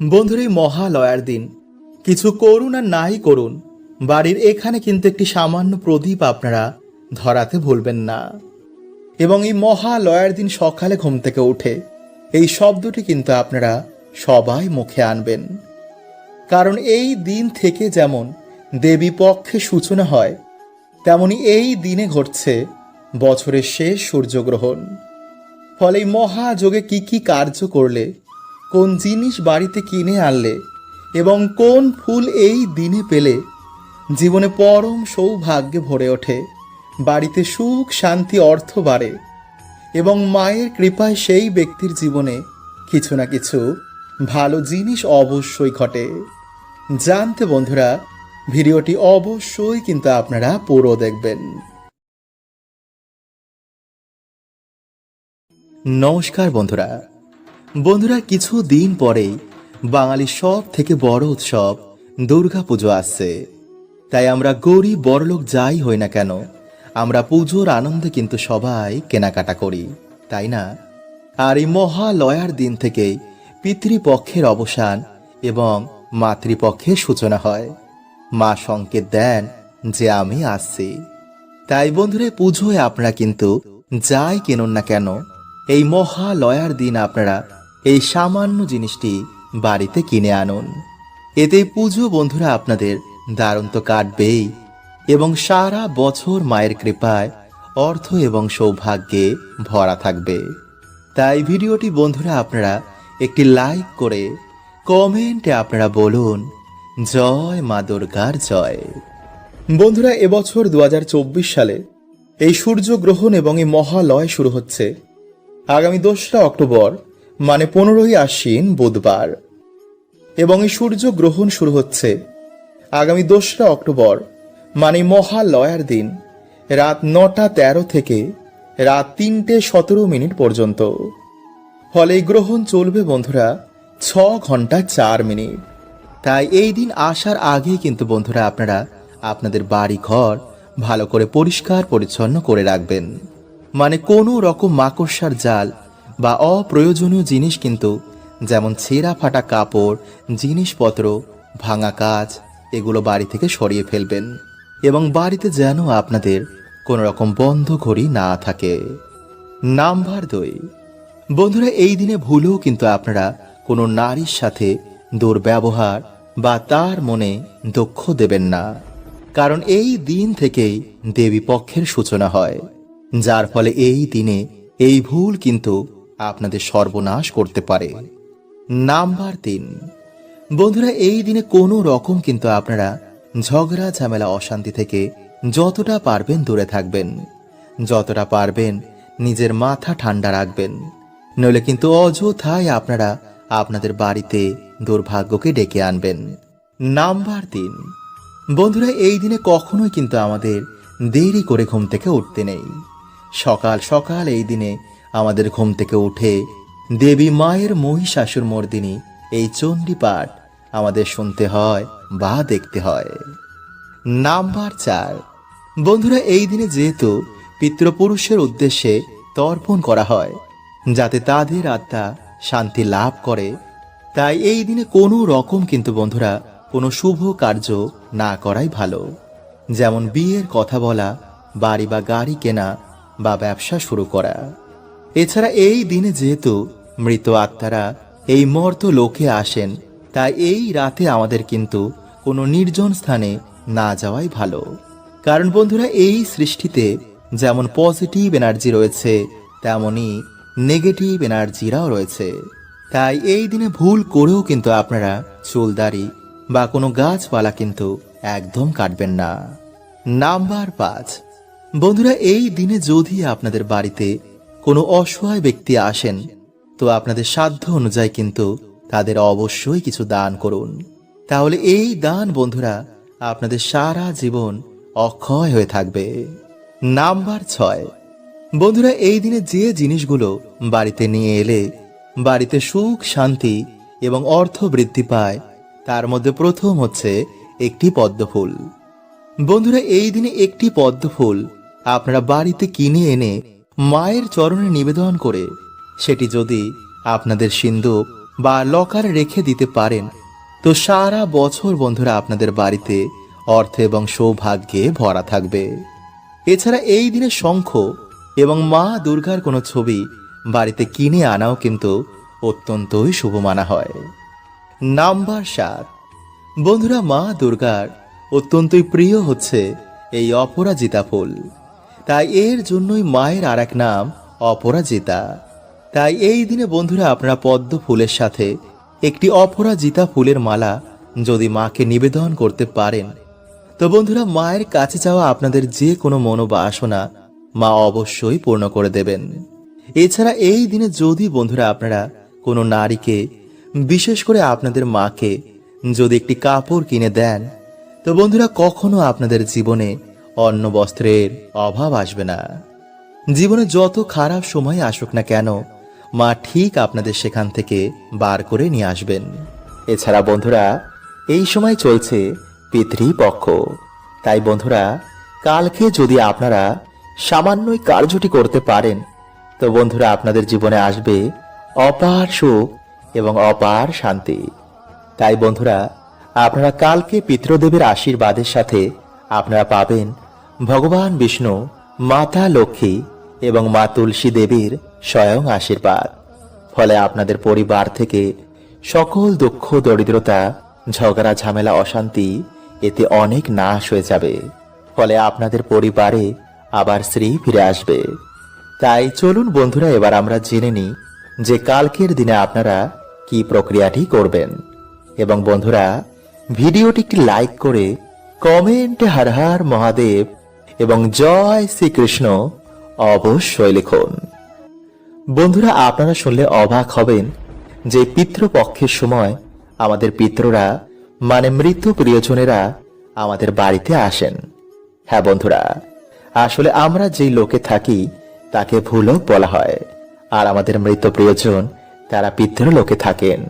বন্ধুর এই মহালয়ার দিন। কিছু করুন আর নাই করুন, বাড়ির এখানে কিন্তু একটি সামান্য প্রদীপ আপনারা ধরাতে ভুলবেন না। এবং এই মহালয়ার দিন সকালে ঘুম থেকে উঠে এই শব্দটি কিন্তু আপনারা সবাই মুখে আনবেন। কারণ এই দিন থেকে যেমন দেবী পক্ষে সূচনা হয়, তেমনি এই দিনে ঘটছে বছরের শেষ সূর্যগ্রহণ। ফলে মহাযোগে কি কি কার্য করলে কোন জিনিস বাড়িতে কিনে আনলে এবং কোন ফুল এই দিনে পেলে, জীবনে পরম সৌভাগ্যে ভরে ওঠে, বাড়িতে সুখ, শান্তি, অর্থ বাড়ে এবং মায়ের কৃপায় সেই ব্যক্তির জীবনে কিছু না কিছু ভালো জিনিস অবশ্যই ঘটে। জানতে বন্ধুরা, ভিডিওটি অবশ্যই কিন্তু আপনারা পুরো দেখবেন। নমস্কার বন্ধুরা বন্ধুরা কিছু দিন পরেই বাঙালির সব থেকে বড় উৎসব দুর্গা পুজো আসছে। তাই আমরা গরিব বড়লোক যাই হই না কেন, আমরা পুজোর আনন্দে কিন্তু সবাই কেনাকাটা করি, তাই না? আর এই মহালয়ার দিন থেকেই পিতৃপক্ষের অবসান এবং মাতৃপক্ষের সূচনা হয়। মা সংকেত দেন যে আমি আসছি। তাই বন্ধুরা পুজোয় আপনারা কিন্তু যাই কিনুন না কেন, এই মহালয়ার দিন আপনারা এই সামান্য জিনিসটি বাড়িতে কিনে আনুন। এতে পুজো বন্ধুরা আপনাদের দারুণ তো কাটবেই এবং সারা বছর মায়ের কৃপায় অর্থ এবং সৌভাগ্যে ভরা থাকবে। তাই ভিডিওটি বন্ধুরা আপনারা একটি লাইক করে কমেন্টে আপনারা বলুন, জয় মা দুর্গার জয়। বন্ধুরা, এবছর দু হাজার চব্বিশ সালে এই সূর্যগ্রহণ এবং এই মহালয় শুরু হচ্ছে। আগামী দোসরা অক্টোবর মানে পনেরোই আশ্বিন বুধবার। এবং এই সূর্যগ্রহণ শুরু হচ্ছে আগামী দোসরা অক্টোবর মানে মহালয়ার দিন, রাত নটা তেরো থেকে রাত তিনটে সতেরো মিনিট পর্যন্ত। ফলে গ্রহণ চলবে বন্ধুরা ছ ঘণ্টা চার মিনিট। তাই এই দিন আসার আগেই কিন্তু বন্ধুরা আপনারা আপনাদের বাড়ি ঘর ভালো করে পরিষ্কার পরিচ্ছন্ন করে রাখবেন। মানে কোনো রকম মাকড়সার জাল বা অপ্রয়োজনীয় জিনিস কিন্তু, যেমন ছেঁড়া ফাটা কাপড়, জিনিসপত্র, ভাঙা কাজ, এগুলো বাড়ি থেকে সরিয়ে ফেলবেন এবং বাড়িতে যেন আপনাদের কোনো রকম বন্ধ ঘড়ি না থাকে। নাম্বার দুই। বন্ধুরা, এই দিনে ভুলেও কিন্তু আপনারা কোনো নারীর সাথে দুর্ব্যবহার বা তার মনে দক্ষ দেবেন না। কারণ এই দিন থেকেই দেবী পক্ষের সূচনা হয়। যার ফলে এই দিনে এই ভুল কিন্তু আপনাদের সর্বনাশ করতে পারে। নাম্বার তিন। বন্ধুরা, এই দিনে কোনো রকম কিন্তু আপনারা ঝগড়া, ঝামেলা, অশান্তি থেকে যতটা পারবেন দূরে থাকবেন। যতটা পারবেন নিজের মাথা ঠান্ডা রাখবেন। নইলে কিন্তু অযথায় আপনারা আপনাদের বাড়িতে দুর্ভাগ্যকে ডেকে আনবেন। নাম্বার তিন। বন্ধুরা, এই দিনে কখনোই কিন্তু আমাদের দেরি করে ঘুম থেকে উঠতে নেই। সকাল সকাল এই দিনে আমাদের ঘুম থেকে উঠে দেবী মায়ের মহিষাসুর মর্দিনী এই চণ্ডী পাঠ আমাদের শুনতে হয় বা দেখতে হয়। নাম্বার চার। বন্ধুরা, এই দিনে যেহেতু পিতৃপুরুষের উদ্দেশ্যে তর্পণ করা হয়, যাতে তাদের আত্মা শান্তি লাভ করে, তাই এই দিনে কোনো রকম কিন্তু বন্ধুরা কোনো শুভ কার্য না করাই ভালো। যেমন বিয়ের কথা বলা, বাড়ি বা গাড়ি কেনা বা ব্যবসা শুরু করা। এছাড়া এই দিনে যেহেতু মৃত আত্মারা এই মর্ত লোকে আসেন, তাই এই রাতে আমাদের কিন্তু কোনো নির্জন স্থানে না যাওয়াই ভালো। কারণ বন্ধুরা, এই সৃষ্টিতে যেমন পজিটিভ এনার্জি রয়েছে তেমনই নেগেটিভ এনার্জিরাও রয়েছে। তাই এই দিনে ভুল করেও কিন্তু আপনারা চুলদারি বা কোনো গাছপালা কিন্তু একদম কাটবেন না। নাম্বার পাঁচ। বন্ধুরা, এই দিনে যদি আপনাদের বাড়িতে কোনো অসহায় ব্যক্তি আসেন, তো আপনাদের সাধ্য অনুযায়ী কিন্তু তাদের অবশ্যই কিছু দান করুন। তাহলে এই দান, বন্ধুরা, আপনাদের সারা জীবন অক্ষয় হয়ে থাকবে। নাম্বার ছয়। বন্ধুরা, এই দিনে যে জিনিসগুলো বাড়িতে নিয়ে এলে, বাড়িতে সুখ, শান্তি এবং অর্থ বৃদ্ধি পায়, তার মধ্যে প্রথম হচ্ছে একটি পদ্মফুল বন্ধুরা, এই দিনে একটি পদ্মফুল আপনারা বাড়িতে কিনে এনে মায়ের চরণে নিবেদন করে সেটি যদি আপনাদের সিন্ধুক বা লকারে রেখে দিতে পারেন, তো সারা বছর বন্ধুরা আপনাদের বাড়িতে অর্থ এবং সৌভাগ্যে ভরা থাকবে। এছাড়া এই দিনে শঙ্খ এবং মা দুর্গার কোনো ছবি বাড়িতে কিনে আনাও কিন্তু অত্যন্তই শুভ মানা হয়। নাম্বার সাত। বন্ধুরা, মা দুর্গার অত্যন্তই প্রিয় হচ্ছে এই অপরাজিতা ফুল। তাই এর জন্যই মায়ের আর এক নাম অপরাজিতা। তাই এই দিনে বন্ধুরা আপনারা পদ্ম ফুলের সাথে একটি অপরাজিতা ফুলের মালা যদি মাকে নিবেদন করতে পারেন। তো বন্ধুরা, মায়ের কাছে যাওয়া আপনাদের যে কোনো মনোবাসনা মা অবশ্যই পূর্ণ করে দেবেন। এছাড়া এই দিনে যদি বন্ধুরা আপনারা কোনো নারীকে, বিশেষ করে আপনাদের মাকে যদি একটি কাপড় কিনে দেন, তো বন্ধুরা কখনো আপনাদের জীবনে অন্ন বস্ত্রের অভাব আসবে না। জীবনে যত খারাপ সময় আসুক না কেন, মা ঠিক আপনাদের সেখান থেকে বার করে নিয়ে আসবেন। এছাড়া বন্ধুরা, এই সময় চলছে পিতৃপক্ষ। তাই বন্ধুরা, কালকে যদি আপনারা সামান্যই কার্যটি করতে পারেন, তো বন্ধুরা আপনাদের জীবনে আসবে অপার সুখ এবং অপার শান্তি। তাই বন্ধুরা, আপনারা কালকে পিতৃদেবের আশীর্বাদের সাথে আপনারা পাবেন ভগবান বিষ্ণু, মাতা লক্ষ্মী এবং মা তুলসী দেবীর স্বয়ং আশীর্বাদ। ফলে আপনাদের পরিবার থেকে সকল দুঃখ, দরিদ্রতা, ঝগড়া, ঝামেলা, অশান্তি এতে অনেক নাশ হয়ে যাবে। ফলে আপনাদের পরিবারে আবার শ্রী ফিরে আসবে। তাই চলুন বন্ধুরা, এবার আমরা জেনে নিই যে কালকের দিনে আপনারা কি প্রক্রিয়াটি করবেন। এবং বন্ধুরা, ভিডিওটি একটি লাইক করে কমেন্টে হর হর মহাদেব এবং জয় শ্রীকৃষ্ণ অবশ্যই লিখুন। বন্ধুরা, আপনারা শুনলে অবাক হবেন যে পিতৃপক্ষের সময় আমাদের পিতৃরা মানে মৃত প্রিয়জনেরা আমাদের বাড়িতে আসেন। হ্যাঁ বন্ধুরা, আসলে আমরা যেই লোকে থাকি, তাকে ভুলক বলা হয়। আর আমাদের মৃত প্রিয়জন, তারা পিতৃলোকে থাকেন।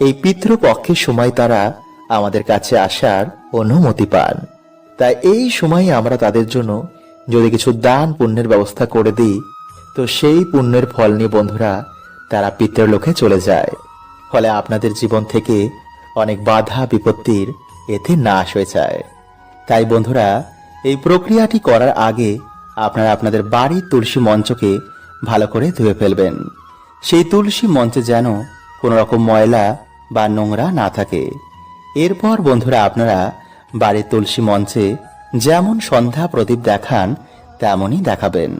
এই পিতৃপক্ষের সময় তারা আমাদের কাছে আসার অনুমতি পান। তাই এই সময়ে আমরা তাদের জন্য যদি কিছু দান পুণ্যের ব্যবস্থা করে দিই, তো সেই পুণ্যের ফল নিয়ে বন্ধুরা, তারা পিতৃলোকে চলে যায়। ফলে আপনাদের জীবন থেকে অনেক বাধা বিপত্তির এতে নাশ হয়ে যায়। তাই বন্ধুরা, এই প্রক্রিয়াটি করার আগে আপনারা আপনাদের বাড়ির তুলসী মঞ্চকে ভালো করে ধুয়ে ফেলবেন। সেই তুলসী মঞ্চে যেন কোনো রকম ময়লা বা নোংরা না থাকে। এরপর বন্ধুরা, আপনারা বাড়ির তুলসী মঞ্চে যেমন সন্ধ্যা প্রদীপ দেখান, তেমনই দেখাবেন।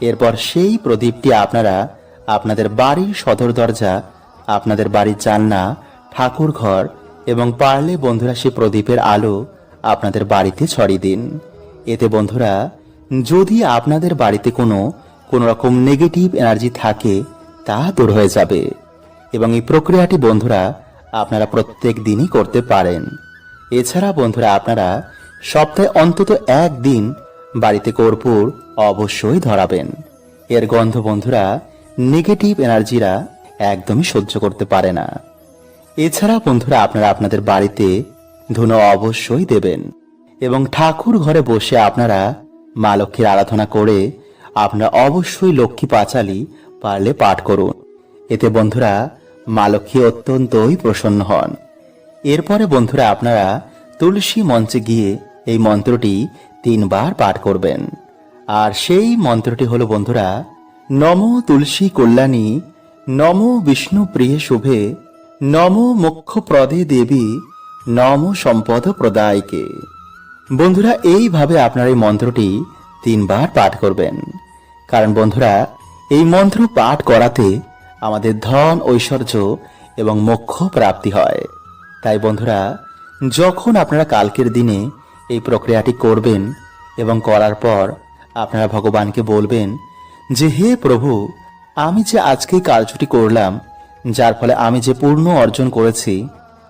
এরপর সেই প্রদীপটি আপনারা আপনাদের বাড়ির সদর দরজা, আপনাদের বাড়ির জানলা, ঠাকুর ঘর এবং পারলে বন্ধুরা সেই প্রদীপের আলো আপনাদের বাড়িতে ছড়িয়ে দিন। এতে বন্ধুরা, যদি আপনাদের বাড়িতে কোনো কোনো রকম নেগেটিভ এনার্জি থাকে, তা দূর হয়ে যাবে। এবং এই প্রক্রিয়াটি বন্ধুরা, আপনারা প্রত্যেক দিনই করতে পারেন। এছাড়া বন্ধুরা আপনারা সপ্তাহে অন্তত একদিন বাড়িতে কর্পূর অবশ্যই ধরাবেন। এর গন্ধ বন্ধুরা নেগেটিভ এনার্জিরা একদমই সহ্য করতে পারে না। এছাড়া বন্ধুরা আপনারা আপনাদের বাড়িতে ধুনো অবশ্যই দেবেন এবং ঠাকুর ঘরে বসে আপনারা মা লক্ষ্মীর আরাধনা করে আপনারা অবশ্যই লক্ষ্মী পাঁচালি পারলে পাঠ করুন। এতে বন্ধুরা মা লক্ষ্মী অত্যন্তই প্রসন্ন হন। এরপরে বন্ধুরা আপনারা তুলসী মঞ্চে গিয়ে এই মন্ত্রটি তিনবার পাঠ করবেন। আর সেই মন্ত্রটি হলো বন্ধুরা, নম তুলসী কল্যাণী, নম বিষ্ণু প্রিয় শুভে, নম মুখ্য প্রদে দেবী, নম সম্পদ প্রদায়কে। বন্ধুরা, এইভাবে আপনার এই মন্ত্রটি তিনবার পাঠ করবেন। কারণ বন্ধুরা, এই মন্ত্র পাঠ করাতে আমাদের ধন ঐশ্বর্য এবং মোক্ষ প্রাপ্তি হয়। তাই বন্ধুরা, যখন আপনারা কালকের দিনে এই প্রক্রিয়াটি করবেন এবং করার পর আপনারা ভগবানকে বলবেন যে, হে প্রভু, আমি যে আজকে কার্যটি করলাম, যার ফলে আমি যে পূর্ণ অর্জন করেছি,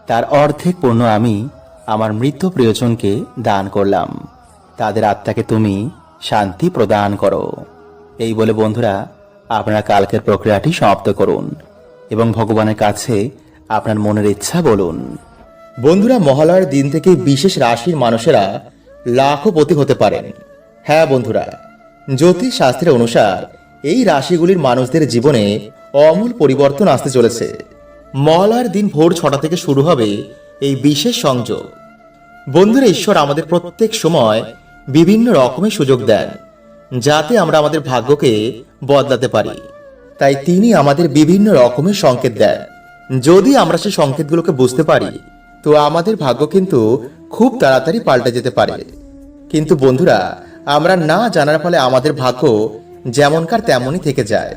তার অর্ধেক পূর্ণ আমি আমার মৃত প্রিয়জনকে দান করলাম। তাদের আত্মাকে তুমি শান্তি প্রদান করো। এই বলে বন্ধুরা, আপনারা কালকের প্রক্রিয়াটি সমাপ্ত করুন এবং ভগবানের কাছে আপনার মনের ইচ্ছা বলুন। বন্ধুরা, মহালয়ার দিন থেকে বিশেষ রাশির মানুষেরা লাখপতি হতে পারেন। হ্যাঁ বন্ধুরা, জ্যোতিষ শাস্ত্রের অনুসার এই রাশিগুলির মানুষদের জীবনে অমূল পরিবর্তন আসতে চলেছে। মহালয়ার দিন ভোর ছটা থেকে শুরু হবে এই বিশেষ সংযোগ। বন্ধুরা, ঈশ্বর আমাদের প্রত্যেক সময় বিভিন্ন রকমের সুযোগ দেন, যাতে আমরা আমাদের ভাগ্যকে বদলাতে পারি। তাই তিনি আমাদের বিভিন্ন রকমের সংকেত দেন। যদি আমরা সেই সংকেতগুলোকে বুঝতে পারি, তো আমাদের ভাগ্য কিন্তু খুব তাড়াতাড়ি পাল্টে যেতে পারে। কিন্তু বন্ধুরা, আমরা না জানার ফলে আমাদের ভাগ্য যেমনকার তেমনই থেকে যায়।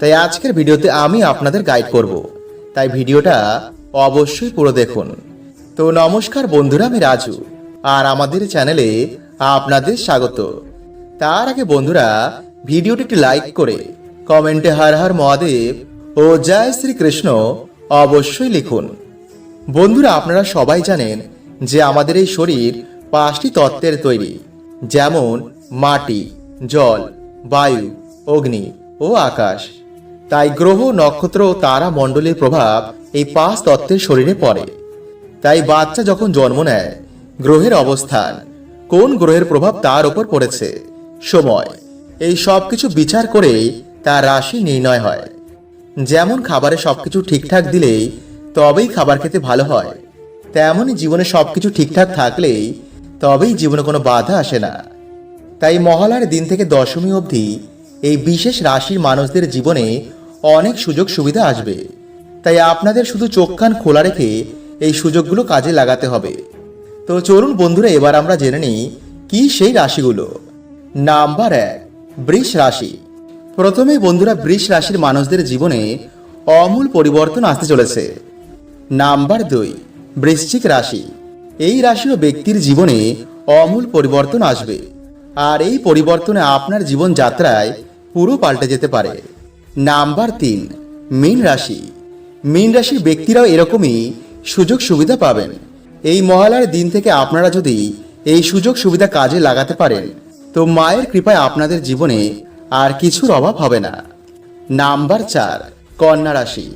তাই আজকের ভিডিওতে আমি আপনাদের গাইড করব। তাই ভিডিওটা অবশ্যই পুরো দেখুন। তো নমস্কার বন্ধুরা, আমি রাজু। আর আমাদের চ্যানেলে আপনাদের স্বাগত। তার আগে বন্ধুরা ভিডিওটি একটি লাইক করে কমেন্টে হর হর মহাদেব ও জয় শ্রীকৃষ্ণ অবশ্যই লিখুন। বন্ধুরা, আপনারা সবাই জানেন যে আমাদের এই শরীর পাঁচটি তত্ত্বের তৈরি, যেমন মাটি, জল, বায়ু, অগ্নি ও আকাশ। তাই গ্রহ, নক্ষত্র ও তারা মণ্ডলের প্রভাব এই পাঁচ তত্ত্বের শরীরে পড়ে। তাই বাচ্চা যখন জন্ম নেয়, গ্রহের অবস্থান, কোন গ্রহের প্রভাব তার উপর পড়েছে, সময়, এই সব কিছু বিচার করেই তার রাশি নির্ণয় হয়। যেমন খাবারে সবকিছু ঠিকঠাক দিলেই তবেই খাবার খেতে ভালো হয়। তেমনই জীবনে সবকিছু ঠিকঠাক থাকলেই তবেই জীবনে কোনো বাধা আসে না। তাই মহালয়ার দিন থেকে দশমী অবধি এই বিশেষ রাশির মানুষদের জীবনে অনেক সুযোগ সুবিধা আসবে। তাই আপনাদের শুধু চোখ কান খোলা রেখে এই সুযোগগুলো কাজে লাগাতে হবে। তো চলুন বন্ধুরা, এবার আমরা জেনে নিই কি সেই রাশিগুলো। নাম্বার এক, বৃষ রাশি। প্রথমে বন্ধুরা বৃষ রাশির মানুষদের জীবনে অমূল পরিবর্তন আসতে চলেছে। নাম্বার দুই, বৃশ্চিক রাশি। এই রাশির ব্যক্তির জীবনে অমূল পরিবর্তন আসবে। আর এই পরিবর্তনে আপনার জীবন যাত্রায় পুরো পাল্টে যেতে পারে। নাম্বার তিন, মীন রাশি। মীন রাশির ব্যক্তিরাও এরকমই সুযোগ সুবিধা পাবেন। এই মহালয়ার দিন থেকে আপনারা যদি এই সুযোগ সুবিধা কাজে লাগাতে পারেন, তো মায়ের কৃপায় আপনাদের জীবনে আর কিছুর অভাব হবে না। নাম্বার চার, কন্যা রাশি।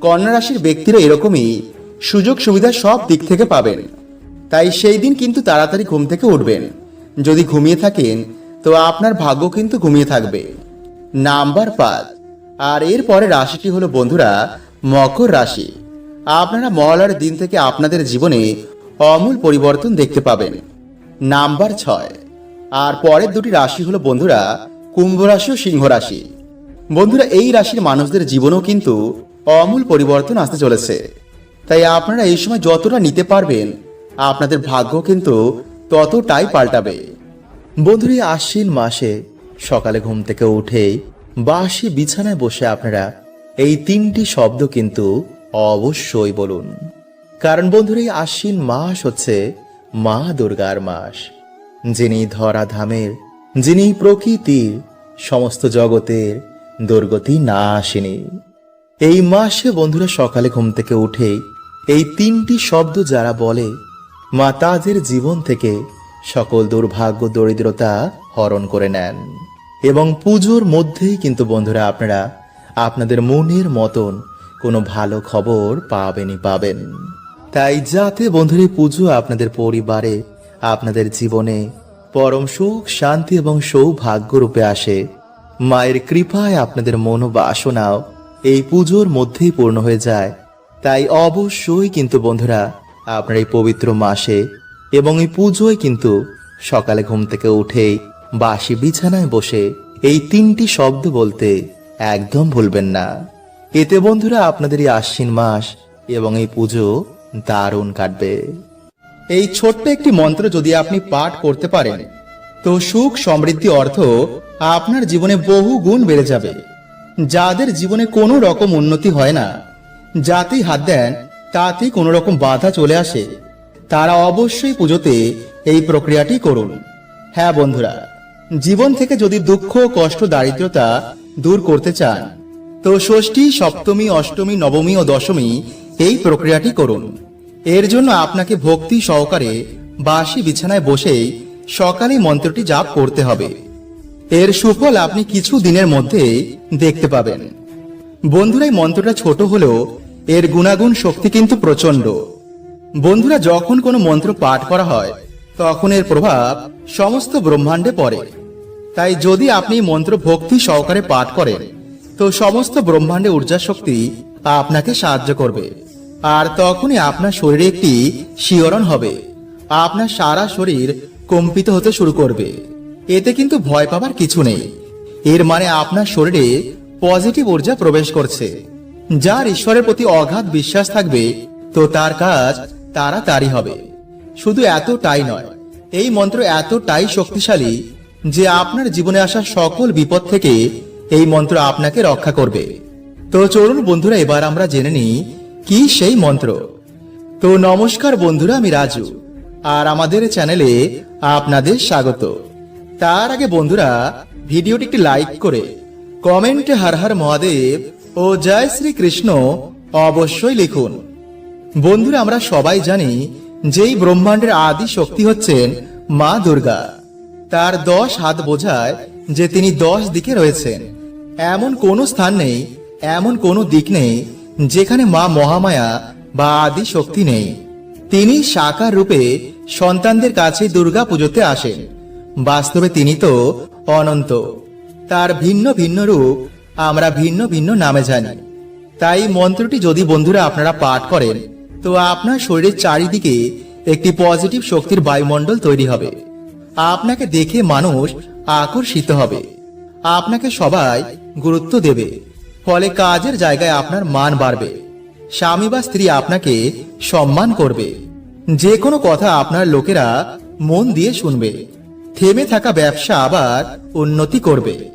কন্যা রাশির ব্যক্তিরা এরকমই সুযোগ সুবিধা সব দিক থেকে পাবেন। তাই সেই দিন কিন্তু তাড়াতাড়ি ঘুম থেকে উঠবেন। যদি ঘুমিয়ে থাকেন, তো আপনার ভাগ্য কিন্তু ঘুমিয়ে থাকবে। নাম্বার পাঁচ, আর এর পরে রাশিটি হলো বন্ধুরা, মকর রাশি। আপনারা মহলার দিন থেকে আপনাদের জীবনে অমূল পরিবর্তন দেখতে পাবেন। নাম্বার ছয়, আর পরের দুটি রাশি হলো বন্ধুরা কুম্ভ রাশি ও সিংহ রাশি। বন্ধুরা, এই রাশির মানুষদের জীবনেও কিন্তু অমূল পরিবর্তন আসতে চলেছে। তাই আপনারা এই সময় যতটা নিতে পারবেন, আপনাদের ভাগ্য কিন্তু ততটাই পাল্টাবে। বন্ধুরা, এই আশ্বিন মাসে সকালে ঘুম থেকে উঠেই বাসি বিছানায় বসে আপনারা এই তিনটি শব্দ কিন্তু অবশ্যই বলুন। কারণ বন্ধুরা, এই আশ্বিন মাস হচ্ছে মা দুর্গার মাস, যিনি ধরা ধামের যিনি প্রকৃতির সমস্ত জগতের দুর্গতি না আসেনি এই মাসে বন্ধুরা সকালে ঘুম থেকে উঠে এই তিনটি শব্দ যারা বলে, মা তাদের জীবন থেকে সকল দুর্ভাগ্য, দরিদ্রতা হরণ করে নেন। এবং পুজোর মধ্যেই কিন্তু বন্ধুরা আপনারা আপনাদের মনের মতন কোনো ভালো খবর পাবেনই পাবেন। তাই যাতে বন্ধুরা পুজো আপনাদের পরিবারে, আপনাদের জীবনে পরম সুখ, শান্তি এবং সৌভাগ্য রূপে আসে। মায়ের কৃপায় আপনাদের মনোবাসনাও এই পুজোর মধ্যেই পূর্ণ হয়ে যায়। তাই অবশ্যই কিন্তু বন্ধুরা, আপনার এই পবিত্র মাসে এবং এই পুজোয় কিন্তু সকালে ঘুম থেকে উঠেই বাসি বিছানায় বসে এই তিনটি শব্দ বলতে একদম ভুলবেন না। এতে বন্ধুরা আপনাদের এই আশ্বিন মাস এবং এই পুজো দারুণ কাটবে। এই ছোট্ট একটি মন্ত্র যদি আপনি পাঠ করতে পারেন, তো সুখ সমৃদ্ধি অর্থ আপনার জীবনে বহু গুণ বেড়ে যাবে। যাদের জীবনে কোনো রকম উন্নতি হয় না, যাতেই হাত দেন, তাতেই কোনো রকম বাধা চলে আসে, তারা অবশ্যই পুজোতে এই প্রক্রিয়াটি করুন। হ্যাঁ বন্ধুরা, জীবন থেকে যদি দুঃখ, কষ্ট, দারিদ্রতা দূর করতে চান, তো ষষ্ঠী, সপ্তমী, অষ্টমী, নবমী ও দশমী এই প্রক্রিয়াটি করুন। এর জন্য আপনাকে ভক্তি সহকারে বাসি বিছানায় বসেই সকালে মন্ত্রটি জাপ করতে হবে। এর সুফল আপনি কিছু দিনের মধ্যে দেখতে পাবেন। বন্ধুরা, এই মন্ত্রটা ছোট হলেও এর গুণাগুণ শক্তি কিন্তু প্রচণ্ড বন্ধুরা, যখন কোনো মন্ত্র পাঠ করা হয়, তখন এর প্রভাব সমস্ত ব্রহ্মাণ্ডে পড়ে। তাই যদি আপনি মন্ত্র ভক্তি সহকারে পাঠ করেন, তো সমস্ত ব্রহ্মাণ্ডে ঊর্জা শক্তি আপনাকে সাহায্য করবে। আর তখনই আপনার শরীরে একটি শিহরণ হবে। আপনার সারা শরীর কম্পিত হতে শুরু করবে। এতে কিন্তু ভয় পাবার কিছু নেই। এর মানে আপনার শরীরে পজিটিভ ঊর্জা প্রবেশ করছে। যার ঈশ্বরের প্রতি অগাধ বিশ্বাস থাকবে, তো তার কাজ তারা তাড়াতাড়ি হবে। শুধু এতটাই নয়, এই মন্ত্র এতটাই শক্তিশালী যে আপনার জীবনে আসা সকল বিপদ থেকে এই মন্ত্র আপনাকে রক্ষা করবে। তো চলুন বন্ধুরা, এবার আমরা জেনে নিই কি সেই মন্ত্র? তো নমস্কার বন্ধুরা, আমি রাজু, আর আমাদের চ্যানেলে আপনাদের স্বাগত। তার আগে বন্ধুরা, ভিডিওটি একটি লাইক করে কমেন্টে হর হর মহাদেব ও জয় শ্রী কৃষ্ণ অবশ্যই লিখুন। বন্ধুরা, আমরা সবাই জানি যেই ব্রহ্মাণ্ডের আদি শক্তি হচ্ছেন মা দুর্গা। তার দশ হাত বোঝায় যে তিনি দশ দিকে রয়েছেন। এমন কোনো স্থান নেই, এমন কোনো দিক নেই যেখানে মা মহামায়া বা আদি শক্তি নেই, তিনি সাকার রূপে সন্তানদের কাছে দুর্গা পুজোতে আসেন। বাস্তবে তিনি তো অনন্ত। তার ভিন্ন ভিন্ন রূপ আমরা ভিন্ন ভিন্ন নামে জানি। তাই মন্ত্রটি যদি বন্ধুরা আপনারা পাঠ করেন, তো আপনার শরীরের চারিদিকে একটি পজিটিভ শক্তির বায়ুমণ্ডল তৈরি হবে। আপনাকে দেখে মানুষ আকর্ষিত হবে। আপনাকে সবাই গুরুত্ব দেবে। ফলে কাজের জায়গায় আপনার মান বাড়বে। স্বামী বা স্ত্রী আপনাকে সম্মান করবে। যে কোনো কথা আপনার লোকেরা মন দিয়ে শুনবে। থেমে থাকা ব্যবসা আবার উন্নতি করবে।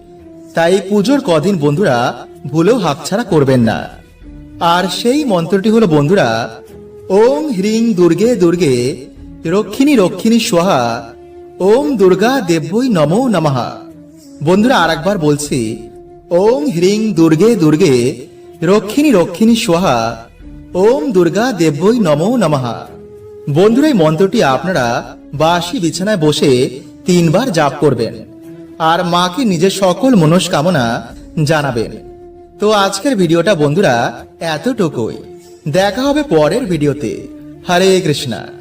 তাই পুজোর কদিন বন্ধুরা ভুলেও হাতছাড়া করবেন না। আর সেই মন্ত্রটি হলো, বন্ধুরা, ওম হ্রিং দুর্গে দুর্গে, রক্ষিণী রক্ষিণী সোহা, ওম দুর্গা দেব্যই নমো নমহা বন্ধুরা, আরেকবার বলছি ওম হ্রিং দুর্গে দুর্গে, রক্ষিণী রক্ষিণী সোহা, ওম দুর্গা দেব্যই নমো নমহা বন্ধুরা, এই মন্ত্রটি আপনারা বাসি বিছানায় বসে তিনবার জাপ করবেন আর মাকে নিজের সকল মনস্কামনা জানাবেন। তো আজকের ভিডিওটা বন্ধুরা এতটুকুই। দেখা হবে পরের ভিডিওতে। হরে কৃষ্ণা।